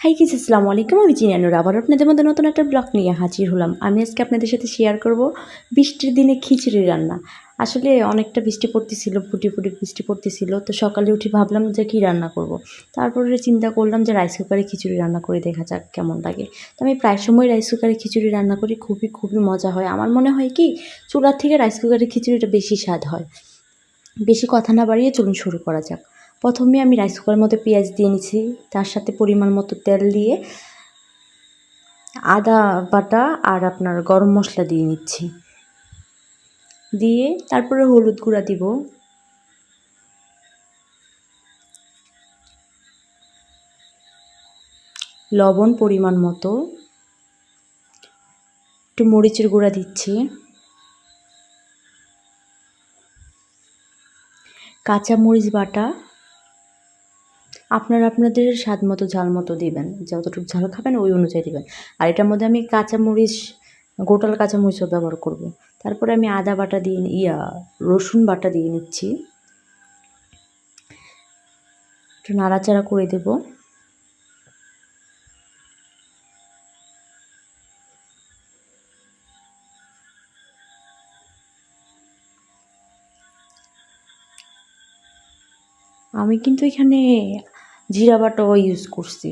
High kiss আসসালামু আলাইকুম। আমি চিনানুর আবার আপনাদের মধ্যে নতুন একটা ব্লগ নিয়ে হাজির হলাম। আমি আজকে আপনাদের সাথে শেয়ার করব বৃষ্টির দিনে খিচুড়ি রান্না। আসলে অনেকটা বৃষ্টি পড়তেছিল, ফুটি ফুটি বৃষ্টি পড়তেছিল। তো সকালে উঠে ভাবলাম যে কী রান্না করব। তারপরে চিন্তা করলাম যে রাইস কুকারে খিচুড়ি রান্না করে দেখা যাক কেমন লাগে। তো আমি প্রায় সময় রাইস কুকারে খিচুড়ি রান্না করি। খুবই খুবই মজা হয়। আমার মনে হয় কি, চুলার থেকে রাইস কুকারে খিচুড়িটা বেশি স্বাদ হয়। বেশি কথা না বাড়িয়ে চলুন শুরু করা যাক। প্রথমে আমি রাইস কুকারের মধ্যে পেঁয়াজ দিয়ে নিচ্ছি তার সাথে পরিমাণ মতো তেল দিয়ে আদা বাটা আর আপনার গরম মশলা দিয়ে নিচ্ছি। দিয়ে তারপরে হলুদ গুঁড়া দিব। লবণ পরিমাণ মতো। একটু মরিচের গুঁড়া দিচ্ছি। কাঁচা মরিচ বাটা আপনারা আপনাদের স্বাদ মতো ঝাল মতো দিবেন, যতটুকু ঝাল খাবেন ওই অনুযায়ী দিবেন। আর এটার মধ্যে আমি কাঁচামরিচ, গোটাল কাঁচামরিচও ব্যবহার করব। তারপরে আমি আদা বাটা দিয়ে, ইয়া, রসুন বাটা দিয়ে নিচ্ছি। একটু নাড়াচাড়া করে দেব। আমি কিন্তু এখানে জিরা বাটাও ইউজ করছি।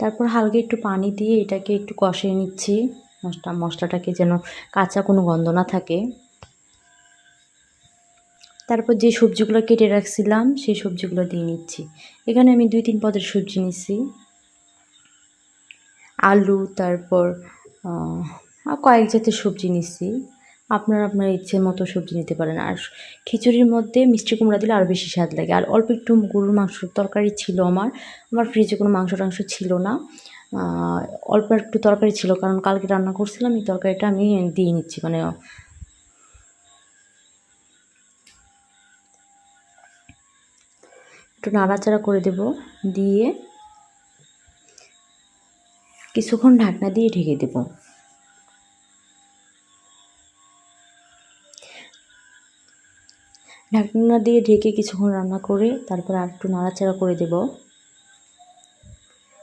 তারপর হালকা একটু পানি দিয়ে এটাকে একটু কষিয়ে নিচ্ছি। মশলা মশলাটাকে যেন কাঁচা কোনো গন্ধ না থাকে। তারপর যে সবজিগুলো কেটে রাখছিলাম, সেই সবজিগুলো দিয়ে নিচ্ছি। এখানে আমি দুই তিন পদের সবজি নিচ্ছি আলু, তারপর কয়েক জাতের সবজি নিচ্ছি আপনার আপনার ইচ্ছে মতো সবজি নিতে পারেন। আর খিচুড়ির মধ্যে মিষ্টি কুমড়া দিলে আরও বেশি স্বাদ লাগে। আর অল্প একটু গরুর মাংসর তরকারি ছিল আমার। আমার ফ্রিজে কোনো মাংস টাংস ছিল না। অল্প একটু তরকারি ছিল। কারণ কালকে রান্না করছিলাম, এই তরকারিটা আমি দিয়ে নিচ্ছি। মানে একটু নাড়াচাড়া করে দেব। দিয়ে কিছুক্ষণ ঢাকনা দিয়ে ঢেকে দেবো। ঢাকনা দিয়ে ঢেকে কিছুক্ষণ রান্না করে তারপর আর একটু নাড়াচাড়া করে দেব।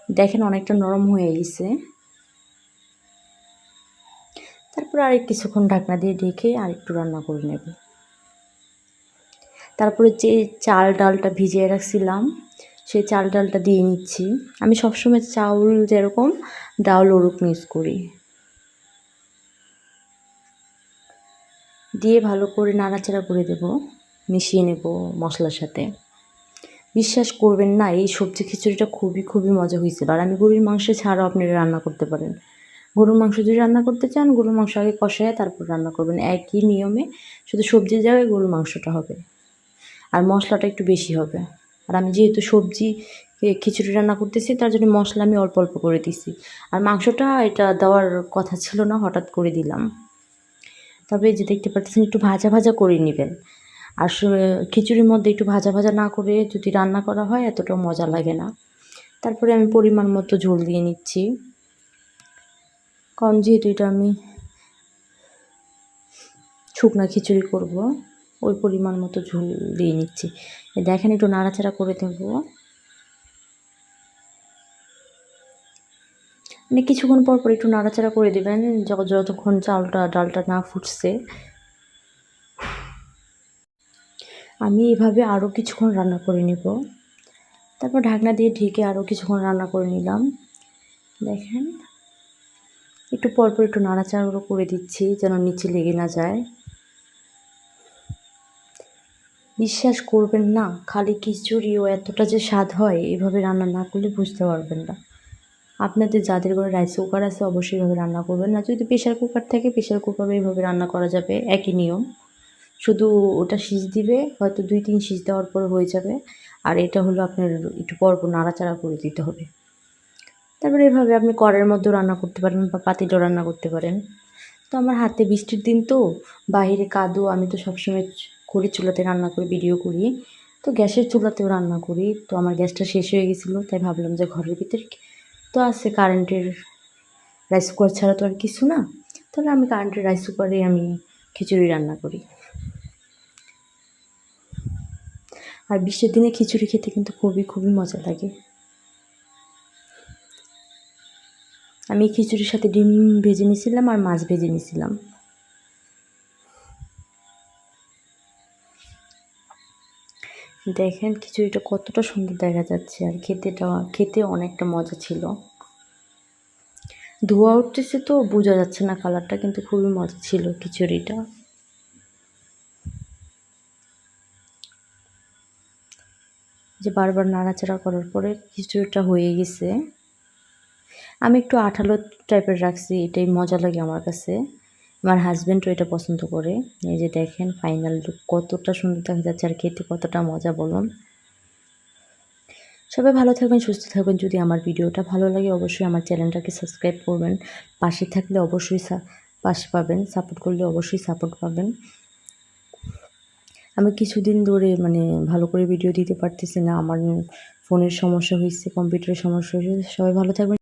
দেখেন অনেকটা নরম হয়ে গেছে। তারপর আর কিছুক্ষণ ঢাকনা দিয়ে ঢেকে আর একটু রান্না করে নেব। তারপরে যে চাল ডালটা ভিজিয়ে রাখছিলাম, সেই চাল ডালটা দিয়ে নিচ্ছি। আমি সবসময় চাউল যেরকম, ডাল ওরকম ইউজ করি। দিয়ে ভালো করে নাড়াচাড়া করে দেবো। মিশিয়ে নেব মশলার সাথে। বিশ্বাস করবেন না, এই সবজি খিচুড়িটা খুবই খুবই মজা হয়েছিল। আর আমি গরুর মাংস ছাড়াও আপনারা রান্না করতে পারেন। গরুর মাংস যদি রান্না করতে চান, গরুর মাংস আগে কষায় তারপর রান্না করবেন। একই নিয়মে শুধু সবজির জায়গায় গরুর মাংসটা হবে। আর মশলাটা একটু বেশি হবে। আর আমি যেহেতু সবজি খিচুড়ি রান্না করতেছি, তার জন্য মশলা আমি অল্প অল্প করে দিছি। আর মাংসটা এটা দেওয়ার কথা ছিল না, হঠাৎ করে দিলাম। তবে যে দেখতে পাচ্ছেন, একটু ভাজা ভাজা করে নেবেন। আর খিচুড়ির মধ্যে একটু ভাজা ভাজা না করে যদি রান্না করা হয়, এতটাও মজা লাগে না। তারপরে আমি পরিমাণ মতো ঝোল দিয়ে নিচ্ছি। কারণ যেহেতু এটা আমি শুকনা খিচুড়ি করব, ওই পরিমাণ মতো ঝোল দিয়ে নিচ্ছি। দেখেন, একটু নাড়াচাড়া করে দেব। মানে কিছুক্ষণ পর পর একটু নাড়াচাড়া করে দেবেন যতক্ষণ চালটা ডালটা না ফুটছে। আমি এভাবে আরও কিছুক্ষণ রান্না করে নেব। তারপর ঢাকনা দিয়ে ঢেকে আরও কিছুক্ষণ রান্না করে নিলাম। দেখেন, একটু পরপর একটু নাড়াচাড়া করে দিচ্ছি যেন নিচে লেগে না যায়। বিশ্বাস করবেন না, খালি খিচুড়িও এতটা যে স্বাদ হয়, এভাবে রান্না না করলে বুঝতে পারবেন না। আপনাদের যাদের ঘরে রাইস কুকার আছে, অবশ্যই এভাবে রান্না করবেন। না, যদি প্রেশার কুকার থাকে প্রেশার কুকারে এইভাবে রান্না করা যাবে, একই নিয়ম। শুধু ওটা সিজ দিবে, হয়তো দুই, তিন সিজ দেওয়ার পরে হয়ে যাবে। আর এটা হলো আপনার একটু পরপর নাড়াচাড়া করে দিতে হবে। তারপরে এভাবে আপনি কড়ের মধ্যেও রান্না করতে পারেন বা পাতিলেও রান্না করতে পারেন। তো আমার হাতে বৃষ্টির দিন তো বাহিরে কাদো, আমি তো সবসময় করি চুলাতে রান্না করি, ভিডিও করি। তো গ্যাসের চুলাতেও রান্না করি। তো আমার গ্যাসটা শেষ হয়ে গেছিল, তাই ভাবলাম যে ঘরের ভিতরে তো আছে কারেন্টের রাইস কুকার ছাড়া তো আর কিছু না। তাহলে আমি কারেন্টের রাইস কুকারে আমি খিচুড়ি রান্না করি। আর বৃষ্টির দিনে খিচুড়ি খেতে কিন্তু খুবই খুবই মজা লাগে। আমি খিচুড়ির সাথে ডিম ভেজে নিয়েছিলাম আর মাছ ভেজে নিয়েছিলাম। দেখেন খিচুড়িটা কতটা সুন্দর দেখা যাচ্ছে আর খেতেটা খেতে অনেকটা মজা ছিল। ধোয়া উঠতেছে তো, বোঝা যাচ্ছে না কালারটা কিন্তু খুবই মজা ছিল খিচুড়িটা। যে বারবার নাড়াচাড়া করার পরে খিচুড়িটা হয়ে গেছে। আমি একটু আঠালো টাইপের রাখছি, এটাই মজা লাগে আমার কাছে। আমার হাজব্যান্ডও এটা পছন্দ করে। এই যে দেখেন ফাইনাল লুক কতটা সুন্দর দেখা যাচ্ছে আর খেতে কতটা মজা বলুন। সবাই ভালো থাকবেন, সুস্থ থাকবেন। যদি আমার ভিডিওটা ভালো লাগে, অবশ্যই আমার চ্যানেলটাকে সাবস্ক্রাইব করবেন। পাশে থাকলে অবশ্যই পাশে পাবেন, সাপোর্ট করলে অবশ্যই সাপোর্ট পাবেন। আমি কিছুদিন ধরে মানে ভালো করে ভিডিও দিতে পারতেছি না, আমার ফোনের সমস্যা হয়েছে, কম্পিউটারের সমস্যা হয়েছে, সবাই ভালো থাকবেন।